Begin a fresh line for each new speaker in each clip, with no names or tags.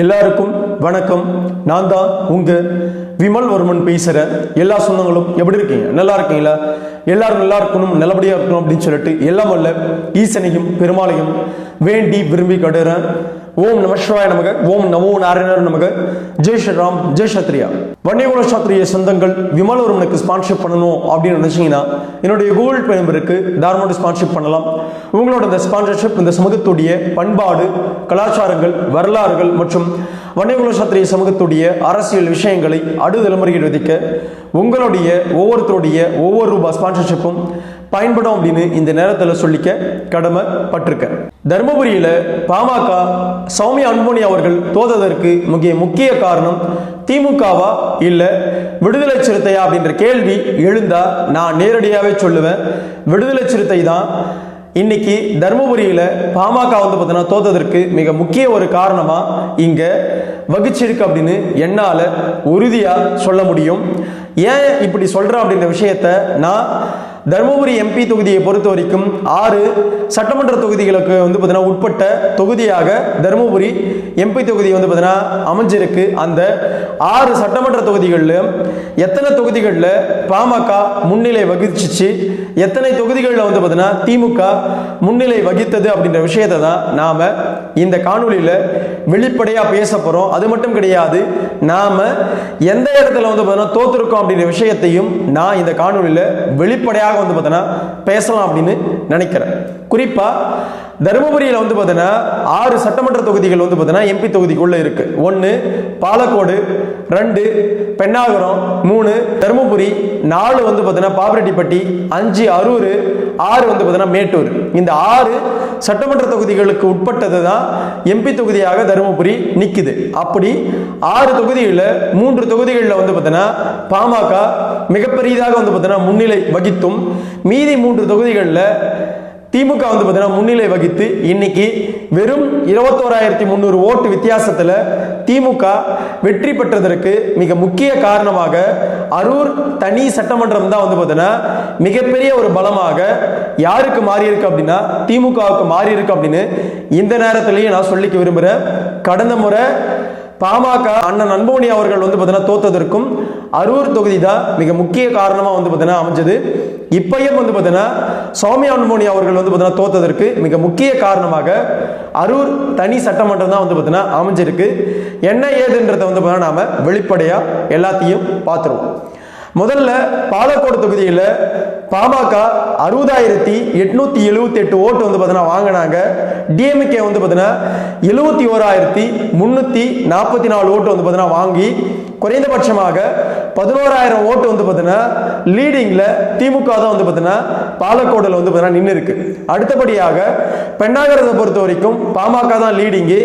எல்லாருக்கும் வணக்கம் நான் தான் உங்க விமல் வர்மன் பேசுகிறேன் எல்லா சொந்தங்களும் எப்படி இருக்கீங்க நல்லா இருக்கீங்களா எல்லாரும் நல்லா இருக்கணும் நல்லபடியாக இருக்கணும் அப்படின்னு சொல்லிட்டு எல்லாம் வல்ல ஈசனையும் பெருமாளையும் வேண்டி விரும்பி கடுறேன் ஓம் நமசிவாய நமக ஓம் நமோ நாராயணர் நமக ஜெய் ஸ்ரீராம் ஜெய் சத்ரியா வன்னியகுல சாத்திரிய சொந்தங்கள் விமல எனக்கு ஸ்பான்ஷிப் பண்ணணும் அப்படின்னு நினச்சிங்கன்னா என்னுடைய கூகுள் பே நம்பருக்கு தாராளமாக ஸ்பான்சர் பண்ணலாம் உங்களோட இந்த ஸ்பான்சர்ஷிப் இந்த சமூகத்துடைய பண்பாடு கலாச்சாரங்கள் வரலாறுகள் மற்றும் வன்னியகுல சத்திரிய சமூகத்துடைய அரசியல் விஷயங்களை அடுத்த தலைமுறையில் விதிக்க உங்களுடைய ஒவ்வொருத்தருடைய ஒவ்வொரு ரூபாய் ஸ்பான்சர்ஷிப்பும் பயன்படும் அப்படின்னு இந்த நேரத்தில் சொல்லிக்க கடமை கடமைப்பட்டிருக்க தருமபுரியில் பாமக சௌமியா அன்புமணி அவர்கள் தோததற்கு முக்கிய முக்கிய காரணம் திமுகவா இல்லை விடுதலை சிறுத்தையா அப்படின்ற கேள்வி எழுந்தா நான் நேரடியாகவே சொல்லுவேன் விடுதலை சிறுத்தை தான் இன்னைக்கு தருமபுரியில் பாமக வந்து பார்த்தீங்கன்னா தோத்ததற்கு மிக முக்கிய ஒரு காரணமாக இங்கே வகிச்சிருக்கு அப்படின்னு என்னால் உறுதியாக சொல்ல முடியும் ஏன் இப்படி சொல்கிறேன் அப்படின்ற விஷயத்த நான் தருமபுரி எம்பி தொகுதியை பொறுத்த வரைக்கும் ஆறு சட்டமன்ற தொகுதிகளுக்கு வந்து பார்த்தீங்கன்னா உட்பட்ட தொகுதியாக தருமபுரி எம்பி தொகுதி வந்து பார்த்தீங்கன்னா அமைஞ்சிருக்கு அந்த ஆறு சட்டமன்ற தொகுதிகளில் எத்தனை தொகுதிகளில் பாமக முன்னிலை வகிச்சிச்சு எத்தனை தொகுதிகளில் வந்து பார்த்தீங்கன்னா திமுக முன்னிலை வகித்தது அப்படின்ற விஷயத்தை தான் நாம் இந்த காணொலியில் வெளிப்படையாக பேச போகிறோம் அது மட்டும் கிடையாது நாம் எந்த இடத்துல வந்து பார்த்தோன்னா தோற்றுருக்கோம் அப்படின்ற விஷயத்தையும் நான் இந்த காணொலியில் வெளிப்படையாக வந்து பார்த்தோன்னா பேசலாம் அப்படின்னு நினைக்கிறேன் குறிப்பாக தருமபுரியில் வந்து பார்த்தீங்கன்னா ஆறு சட்டமன்ற தொகுதிகள் வந்து பார்த்தீங்கன்னா எம்பி தொகுதிக்குள்ளே இருக்குது ஒன்று பாலக்கோடு ரெண்டு பெண்ணாகரம் மூணு தருமபுரி நாலு வந்து பார்த்தீங்கன்னா பாப்பிரெட்டிப்பட்டி அஞ்சு அரூர் ஆறு வந்து பார்த்தீங்கன்னா மேட்டூர் இந்த ஆறு சட்டமன்ற தொகுதிகளுக்கு உட்பட்டது தான் எம்பி தொகுதியாக தருமபுரி நிற்குது அப்படி ஆறு தொகுதிகளில் மூன்று தொகுதிகளில் வந்து பார்த்தீங்கன்னா பாமக மிகப்பெரியதாக வந்து பார்த்தீங்கன்னா முன்னிலை வகித்தும் மீதி மூன்று தொகுதிகளில் திமுக வந்து பார்த்தீங்கன்னா முன்னிலை வகித்து இன்னைக்கு வெறும் இருபத்தோராயிரத்தி முந்நூறு ஓட்டு வித்தியாசத்தில் திமுக வெற்றி பெற்றதற்கு மிக முக்கிய காரணமாக அரூர் தனி சட்டமன்றம் தான் வந்து பார்த்தீங்கன்னா மிகப்பெரிய ஒரு பலமாக யாருக்கு மாறி இருக்கு அப்படின்னா திமுகவுக்கு மாறி இருக்கு அப்படின்னு இந்த நேரத்திலையும் நான் சொல்லிக்க விரும்புகிறேன் கடந்த முறை பாமக அண்ணன் அன்போனி அவர்கள் வந்து பார்த்தீங்கன்னா தோத்ததற்கும் அரூர் தொகுதி தான் மிக முக்கிய காரணமாக வந்து பார்த்தீங்கன்னா அமைஞ்சது இப்பையும் வந்து பார்த்தீங்கன்னா சௌமிய அன்புமணி அவர்கள் வந்து பார்த்தீங்கன்னா தோத்ததற்கு மிக முக்கிய காரணமாக அரூர் தனி சட்டமன்றம் தான் வந்து பார்த்தீங்கன்னா அமைஞ்சிருக்கு என்ன ஏதுன்றதை வந்து பார்த்தீங்கன்னா நாம் வெளிப்படையாக எல்லாத்தையும் பார்த்துருவோம் முதல்ல பாலக்கோடு தொகுதியில் பாமக அறுபதாயிரத்தி எட்நூத்தி எழுபத்தி எட்டு ஓட்டு வந்து பார்த்தீங்கன்னா வாங்கினாங்க டிஎம்கே வந்து பார்த்தீங்கன்னா எழுபத்தி ஓராயிரத்தி முந்நூற்றி நாற்பத்தி நாலு ஓட்டு வந்து பார்த்தீங்கன்னா வாங்கி குறைந்தபட்சமாக பதினோராயிரம் ஓட்டு வந்து பார்த்தீங்கன்னா லீடிங்கில் திமுக தான் வந்து பார்த்தீங்கன்னா பாலக்கோடில் வந்து பார்த்தீங்கன்னா நின்று இருக்கு அடுத்தபடியாக பெண்ணாகரத்தை பொறுத்த வரைக்கும் பாமக தான் லீடிங்கு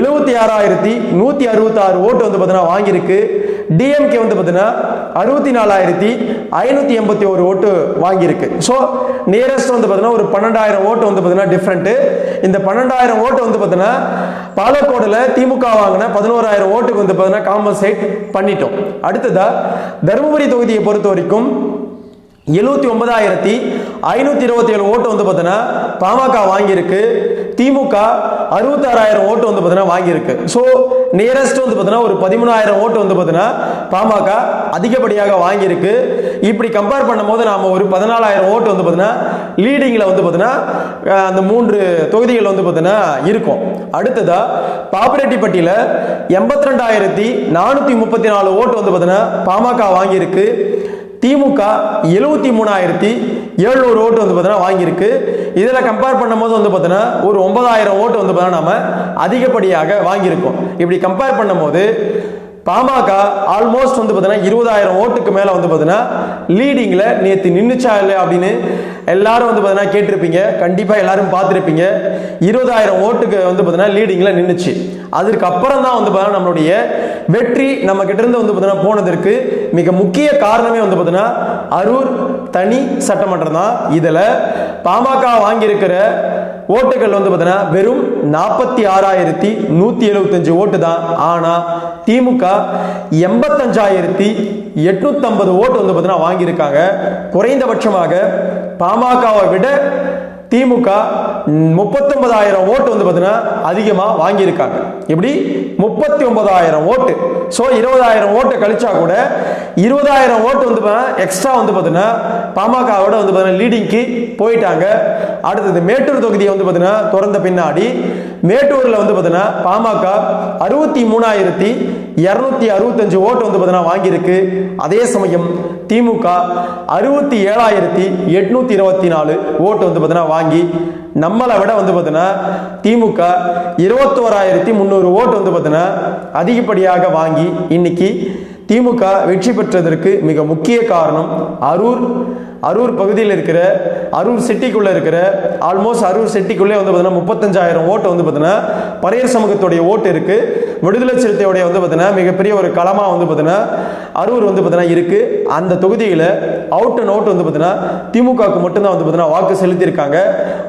எழுபத்தி ஆறாயிரத்தி நூற்றி அறுபத்தாறு ஓட்டு வந்து பார்த்தீங்கன்னா வாங்கியிருக்கு டிஎம்கே வந்து பார்த்தீங்கன்னா அறுபத்தி நாலாயிரத்தி ஐநூற்றி எண்பத்தி ஒரு ஓட்டு வாங்கியிருக்கு ஸோ நியரஸ்ட் வந்து பார்த்தீங்கன்னா ஒரு பன்னெண்டாயிரம் ஓட்டு வந்து பார்த்தீங்கன்னா டிஃப்ரெண்ட்டு இந்த பன்னெண்டாயிரம் ஓட்டு வந்து பார்த்தீங்கன்னா பாலக்கோடில் திமுக வாங்கின பதினோராயிரம் ஓட்டுக்கு வந்து பார்த்தீங்கன்னா காம்பன்சேட் பண்ணிட்டோம் அடுத்ததா தருமபுரி தொகுதியை பொறுத்த வரைக்கும் எழுபத்தி ஒன்பதாயிரத்தி ஐநூற்றி இருபத்தி ஏழு ஓட்டு வந்து பார்த்தீங்கன்னா பாமக வாங்கியிருக்கு திமுக அறுபத்தாறாயிரம் ஓட்டு வந்து வாங்கியிருக்கு ஸோ நியரஸ்ட் வந்து பார்த்தீங்கன்னா ஒரு பதிமூணாயிரம் ஓட்டு வந்து பார்த்தீங்கன்னா பாமக அதிகப்படியாக வாங்கியிருக்கு இப்படி கம்பேர் பண்ணும்போது நாம் ஒரு பதினாலாயிரம் ஓட்டு வந்து பார்த்தீங்கன்னா லீடிங்கில் வந்து பார்த்தீங்கன்னா அந்த மூன்று தொகுதிகள் வந்து பார்த்தீங்கன்னா இருக்கும் அடுத்ததாக பாப்பிரெட்டிப்பட்டியில் எண்பத்தி ரெண்டாயிரத்தி நானூற்றி முப்பத்தி நாலு ஓட்டு வந்து பார்த்தீங்கன்னா பாமக வாங்கியிருக்கு திமுக எழுபத்தி மூணாயிரத்தி ஏழ்நூறு ஓட்டு வந்து பார்த்தீங்கன்னா வாங்கியிருக்கு இதில் கம்பேர் பண்ணும்போது வந்து பார்த்தீங்கன்னா ஒரு ஒன்பதாயிரம் ஓட்டு வந்து பார்த்தீங்கன்னா நம்ம அதிகப்படியாக வாங்கியிருக்கோம் இப்படி கம்பேர் பண்ணும்போது பாமக ஆல்மோஸ்ட் வந்து பார்த்தீங்கன்னா இருபதாயிரம் ஓட்டுக்கு மேலே வந்து பார்த்தீங்கன்னா லீடிங்கில் நேற்று நின்றுச்சா இல்லை அப்படின்னு எல்லாரும் வந்து பார்த்தீங்கன்னா கேட்டிருப்பீங்க கண்டிப்பாக எல்லாரும் பார்த்துருப்பீங்க இருபதாயிரம் ஓட்டுக்கு வந்து பார்த்தீங்கன்னா லீடிங்கில் நின்றுச்சு அதுக்கப்புறம் தான் வந்து பார்த்தீங்கன்னா நம்மளுடைய வெற்றி நம்ம கிட்டேருந்து வந்து பார்த்தீங்கன்னா போனதற்கு மிக முக்கிய காரணமே வந்து பார்த்தீங்கன்னா அரூர் தனி சட்டமன்றம் தான் இதில் பாமக வாங்கியிருக்கிற ஓட்டுகள் வந்து பார்த்தீங்கன்னா வெறும் நாற்பத்தி ஆறாயிரத்தி நூற்றி எழுபத்தஞ்சு ஓட்டு தான் ஆனால் திமுக எண்பத்தஞ்சாயிரத்தி எட்நூற்றம்பது ஓட்டு வந்து பார்த்தீங்கன்னா வாங்கியிருக்காங்க குறைந்தபட்சமாக பாமகவை விட திமுக முப்பத்தொன்பதாயிரம் ஓட்டு வந்து பார்த்தீங்கன்னா அதிகமாக வாங்கியிருக்காங்க எப்படி முப்பத்தி ஒன்பதாயிரம் ஓட்டு ஸோ இருபதாயிரம் ஓட்டை கழிச்சா கூட இருபதாயிரம் ஓட்டு வந்து எக்ஸ்ட்ரா வந்து பார்த்தீங்கன்னா பாமகவோட வந்து பார்த்தீங்கன்னா லீடிங்க்கு போயிட்டாங்க அடுத்தது மேட்டூர் தொகுதியை வந்து பார்த்தீங்கன்னா திறந்த பின்னாடி மேட்டூரில் வந்து பார்த்தீங்கன்னா பாமக அறுபத்தி மூணாயிரத்தி இரநூத்தி அறுபத்தஞ்சு ஓட்டு வந்து பார்த்தீங்கன்னா வாங்கியிருக்கு அதே சமயம் திமுக அறுபத்தி ஏழாயிரத்தி எட்நூத்தி இருபத்தி நாலு ஓட்டு வந்து பார்த்தீங்கன்னா வாங்கி நம்மளை விட வந்து பார்த்தீங்கன்னா திமுக இருபத்தோராயிரத்தி முந்நூறு ஓட்டு வந்து பார்த்தீங்கன்னா அதிகப்படியாக வாங்கி இன்னைக்கு திமுக வெற்றி பெற்றதற்கு மிக முக்கிய காரணம் அரூர் அரூர் பகுதியில் இருக்கிற அரூர் சிட்டிக்குள்ளே இருக்கிற ஆல்மோஸ்ட் அரூர் சிட்டிக்குள்ளே வந்து பார்த்தீங்கன்னா முப்பத்தஞ்சாயிரம் ஓட்டு வந்து பார்த்தீங்கன்னா பரையர் சமூகத்துடைய ஓட்டு இருக்குது விடுதலை சிறுத்தையுடைய வந்து பார்த்தீங்கன்னா மிகப்பெரிய ஒரு களமாக வந்து பார்த்தீங்கன்னா அரூர் வந்து பார்த்தீங்கன்னா இருக்குது அந்த தொகுதியில் அவுட் அண்ட் அவுட் வந்து பார்த்தீங்கன்னா திமுகவுக்கு மட்டும்தான் வந்து பார்த்தீங்கன்னா வாக்கு செலுத்தியிருக்காங்க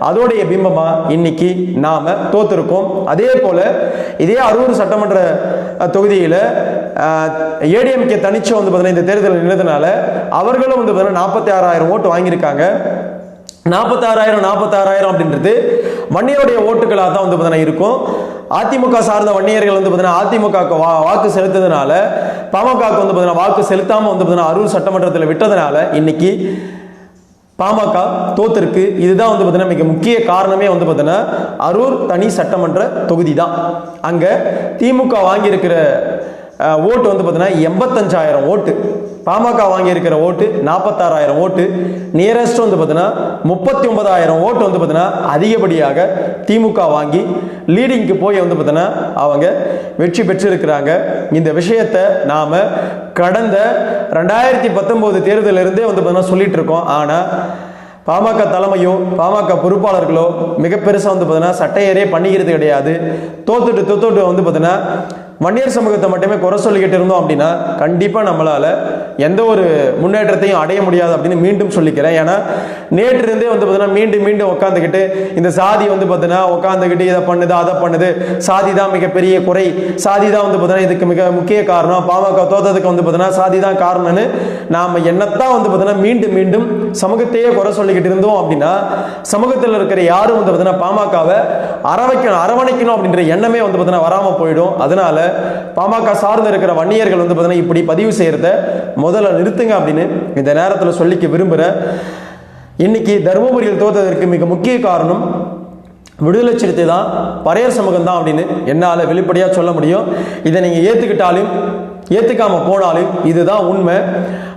அதோடைய பிம்பமாக இன்னைக்கு நாம் தோத்திருக்கோம் அதே போல் இதே அரூர் சட்டமன்ற தொகுதியில் ஏடிஎம்கே தனிச்சம் வந்து பார்த்தீங்கன்னா இந்த தேர்தலில் நின்றதுனால அவர்களும் வந்து பார்த்தீங்கன்னா நாற்பத்தி ஆறாயிரம் ஓட்டு வாங்கியிருக்காங்க நாற்பத்தாறாயிரம் நாற்பத்தாறாயிரம் அப்படின்றது வன்னியருடைய ஓட்டுகளாக தான் வந்து பார்த்தீங்கன்னா இருக்கும் அதிமுக சார்ந்த வன்னியர்கள் வந்து பார்த்தீங்கன்னா அதிமுக வா வாக்கு செலுத்ததுனால பாமகவுக்கு வந்து பார்த்தீங்கன்னா வாக்கு செலுத்தாமல் வந்து பார்த்தீங்கன்னா அரூர் சட்டமன்றத்தில் விட்டதுனால இன்னைக்கு பாமக தோத்திருக்கு இதுதான் வந்து பார்த்தீங்கன்னா மிக முக்கிய காரணமே வந்து பார்த்தீங்கன்னா அரூர் தனி சட்டமன்ற தொகுதி தான் அங்கே திமுக வாங்கியிருக்கிற ஓட்டு வந்து பார்த்தீங்கன்னா எண்பத்தஞ்சாயிரம் ஓட்டு பாமக வாங்கியிருக்கிற ஓட்டு நாற்பத்தாறாயிரம் ஓட்டு நியரஸ்ட் வந்து பார்த்தீங்கன்னா முப்பத்தி ஒன்பதாயிரம் ஓட்டு வந்து பார்த்தீங்கன்னா அதிகப்படியாக திமுக வாங்கி லீடிங்க்கு போய் வந்து பார்த்தீங்கன்னா அவங்க வெற்றி பெற்றிருக்கிறாங்க இந்த விஷயத்தை நாம் கடந்த ரெண்டாயிரத்தி பத்தொம்போது தேர்தலிருந்தே வந்து பார்த்தீங்கன்னா சொல்லிட்டு இருக்கோம் ஆனால் பாமக தலைமையோ பாமக பொறுப்பாளர்களோ மிக பெருசாக வந்து பார்த்தீங்கன்னா சட்டையரே பண்ணிக்கிறது கிடையாது தோத்துட்டு தோத்துட்டு வந்து பார்த்தீங்கன்னா வன்னியர் சமூகத்தை மட்டுமே குறை சொல்லிக்கிட்டு இருந்தோம் அப்படின்னா கண்டிப்பாக நம்மளால் எந்த ஒரு முன்னேற்றத்தையும் அடைய முடியாது அப்படின்னு மீண்டும் சொல்லிக்கிறேன் ஏன்னா இருந்தே வந்து மீண்டும் மீண்டும் உட்காந்துக்கிட்டு இந்த சாதி வந்து பார்த்தீங்கன்னா உட்காந்துக்கிட்டு இதை பண்ணுது அதை பண்ணுது சாதி தான் மிகப்பெரிய குறை சாதி தான் வந்து பார்த்தீங்கன்னா இதுக்கு மிக முக்கிய காரணம் பாமக தோத்ததுக்கு வந்து பார்த்தீங்கன்னா சாதி தான் காரணம்னு நாம் என்னத்தான் வந்து பார்த்தீங்கன்னா மீண்டும் மீண்டும் சமூகத்தையே குறை சொல்லிக்கிட்டு இருந்தோம் அப்படின்னா சமூகத்தில் இருக்கிற யாரும் வந்து பார்த்தீங்கன்னா பாமகவை அரவைக்கணும் அரவணைக்கணும் அப்படின்ற எண்ணமே வந்து பார்த்தீங்கன்னா வராமல் போயிடும் அதனால பாமக சார்ந்து இருக்கிற வன்னியர்கள் வந்து பார்த்தீங்கன்னா இப்படி பதிவு செய்கிறத முதல்ல நிறுத்துங்க அப்படின்னு இந்த நேரத்தில் சொல்லிக்க விரும்புகிறேன் இன்னைக்கு தருமபுரியில் தோத்ததற்கு மிக முக்கிய காரணம் விடுதலை சிறுத்தை தான் பறையர் சமூகம் தான் அப்படின்னு என்னால் வெளிப்படையாக சொல்ல முடியும் இதை நீங்கள் ஏற்றுக்கிட்டாலும் ஏற்றுக்காமல் போனாலும் இதுதான் உண்மை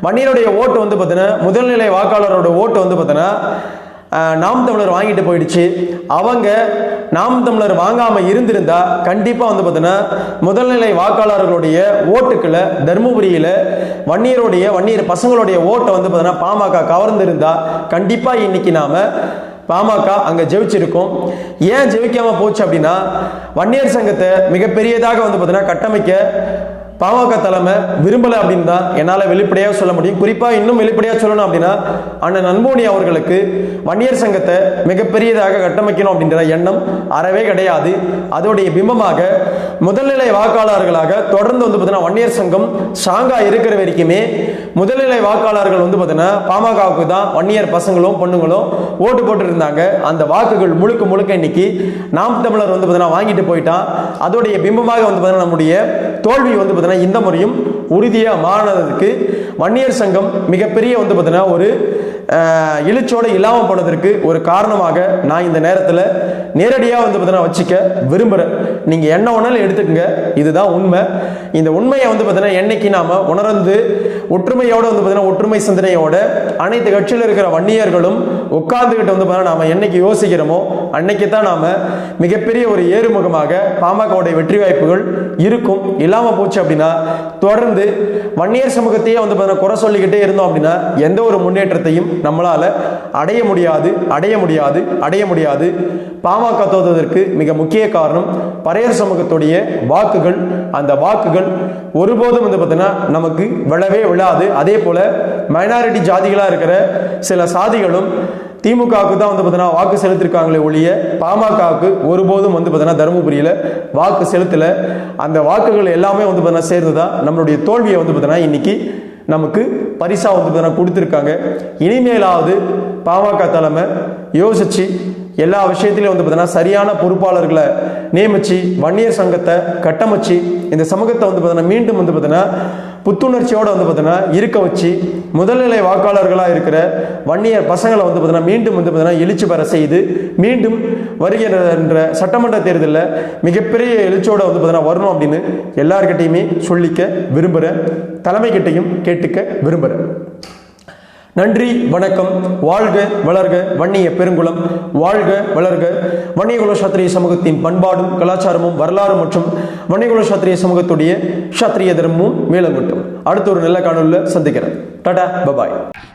வன்னியனுடைய ஓட்டு வந்து பார்த்தீங்கன்னா முதல்நிலை வாக்காளரோட ஓட்டு வந்து பார்த்தீங்கன்னா நாம் தமிழர் வாங்கிட்டு போயிடுச்சு அவங்க நாம் தமிழர் வாங்காமல் இருந்திருந்தா கண்டிப்பாக வந்து பார்த்தீங்கன்னா முதல்நிலை வாக்காளர்களுடைய ஓட்டுக்களை தருமபுரியில் வன்னியருடைய வன்னியர் பசங்களுடைய ஓட்டை வந்து பார்த்தீங்கன்னா பாமக கவர்ந்திருந்தா கண்டிப்பாக இன்னைக்கு நாம் பாமக அங்கே ஜெயிச்சிருக்கும் ஏன் ஜெயிக்காமல் போச்சு அப்படின்னா வன்னியர் சங்கத்தை மிகப்பெரியதாக வந்து பார்த்தீங்கன்னா கட்டமைக்க பாமக தலைமை விரும்பலை அப்படின்னு தான் என்னால் வெளிப்படையாக சொல்ல முடியும் குறிப்பாக இன்னும் வெளிப்படையாக சொல்லணும் அப்படின்னா அண்ணன் நண்போனி அவர்களுக்கு வன்னியர் சங்கத்தை மிகப்பெரியதாக கட்டமைக்கணும் அப்படின்ற எண்ணம் அறவே கிடையாது அதோடைய பிம்பமாக முதல்நிலை வாக்காளர்களாக தொடர்ந்து வந்து பார்த்தீங்கன்னா வன்னியர் சங்கம் ஸ்ட்ராங்காக இருக்கிற வரைக்குமே முதல்நிலை வாக்காளர்கள் வந்து பார்த்தீங்கன்னா பாமகவுக்கு தான் வன்னியர் பசங்களும் பொண்ணுங்களும் ஓட்டு போட்டுருந்தாங்க அந்த வாக்குகள் முழுக்க முழுக்க இன்னைக்கு நாம் தமிழர் வந்து பார்த்தீங்கன்னா வாங்கிட்டு போயிட்டான் அதோடைய பிம்பமாக வந்து பார்த்தீங்கன்னா நம்முடைய தோல்வி வந்து பார்த்தீங்கன்னா இந்த முறையும் உறுதியாக மாறினதுக்கு வன்னியர் சங்கம் மிகப்பெரிய வந்து பார்த்தீங்கன்னா ஒரு எழுச்சோடு இல்லாமல் போனதற்கு ஒரு காரணமாக நான் இந்த நேரத்தில் நேரடியாக வந்து பார்த்தீங்கன்னா வச்சுக்க விரும்புகிறேன் நீங்கள் என்ன ஒன்றாலும் எடுத்துக்கோங்க இதுதான் உண்மை இந்த உண்மையை வந்து பார்த்தீங்கன்னா என்னைக்கு நாம் உணர்ந்து ஒற்றுமையோடு வந்து பார்த்தீங்கன்னா ஒற்றுமை சிந்தனையோட அனைத்து கட்சியில் இருக்கிற வன்னியர்களும் உட்கார்ந்துக்கிட்டு வந்து பார்த்தா நாம் என்னைக்கு யோசிக்கிறோமோ அன்னைக்கு தான் நாம் மிகப்பெரிய ஒரு ஏறுமுகமாக பாமகவுடைய வெற்றி வாய்ப்புகள் இருக்கும் இல்லாமல் போச்சு அப்படின்னா தொடர்ந்து வன்னியர் சமூகத்தையே வந்து பார்த்தீங்கன்னா குறை சொல்லிக்கிட்டே இருந்தோம் அப்படின்னா எந்த ஒரு முன்னேற்றத்தையும் நம்மளால் அடைய முடியாது அடைய முடியாது அடைய முடியாது பாமக தோதுவதற்கு மிக முக்கிய காரணம் பறையர் சமூகத்துடைய வாக்குகள் அந்த வாக்குகள் ஒருபோதும் வந்து பார்த்தீங்கன்னா நமக்கு விழவே விழாது அதே போல் மைனாரிட்டி ஜாதிகளாக இருக்கிற சில சாதிகளும் திமுகவுக்கு தான் வந்து பார்த்தீங்கன்னா வாக்கு செலுத்திருக்காங்களே ஒழிய பாமகவுக்கு ஒருபோதும் வந்து பார்த்தீங்கன்னா தருமபுரியில் வாக்கு செலுத்தலை அந்த வாக்குகள் எல்லாமே வந்து பார்த்தீங்கன்னா சேர்ந்து தான் நம்மளுடைய தோல்வியை வந்து பார்த்தீங்கன்னா இன்னைக்கு நமக்கு பரிசாக வந்து பார்த்தீங்கன்னா கொடுத்துருக்காங்க இனிமேலாவது பாமக தலைமை யோசிச்சு எல்லா விஷயத்திலையும் வந்து பார்த்தீங்கன்னா சரியான பொறுப்பாளர்களை நியமித்து வன்னியர் சங்கத்தை கட்டமைச்சு இந்த சமூகத்தை வந்து பார்த்தீங்கன்னா மீண்டும் வந்து பார்த்தீங்கன்னா புத்துணர்ச்சியோடு வந்து பார்த்தீங்கன்னா இருக்க வச்சு முதல்நிலை வாக்காளர்களாக இருக்கிற வன்னியர் பசங்களை வந்து பார்த்தீங்கன்னா மீண்டும் வந்து பார்த்தீங்கன்னா எழுச்சி பெற செய்து மீண்டும் வருகிற சட்டமன்ற தேர்தலில் மிகப்பெரிய எழுச்சியோடு வந்து பார்த்தீங்கன்னா வரணும் அப்படின்னு எல்லார்கிட்டையுமே சொல்லிக்க விரும்புகிறேன் தலைமைக்கிட்டையும் கேட்டுக்க விரும்புகிறேன் நன்றி வணக்கம் வாழ்க வளர்க வன்னிய பெருங்குளம் வாழ்க வளர்க வன்னியகுல சாத்திரிய சமூகத்தின் பண்பாடும் கலாச்சாரமும் வரலாறு மற்றும் வன்னியகுல சாத்திரிய சமூகத்துடைய சாத்திரிய தர்மமும் மேலங்கட்டும் அடுத்த ஒரு நல்ல காணொலியில் சந்திக்கிறேன் டாடா பபாய்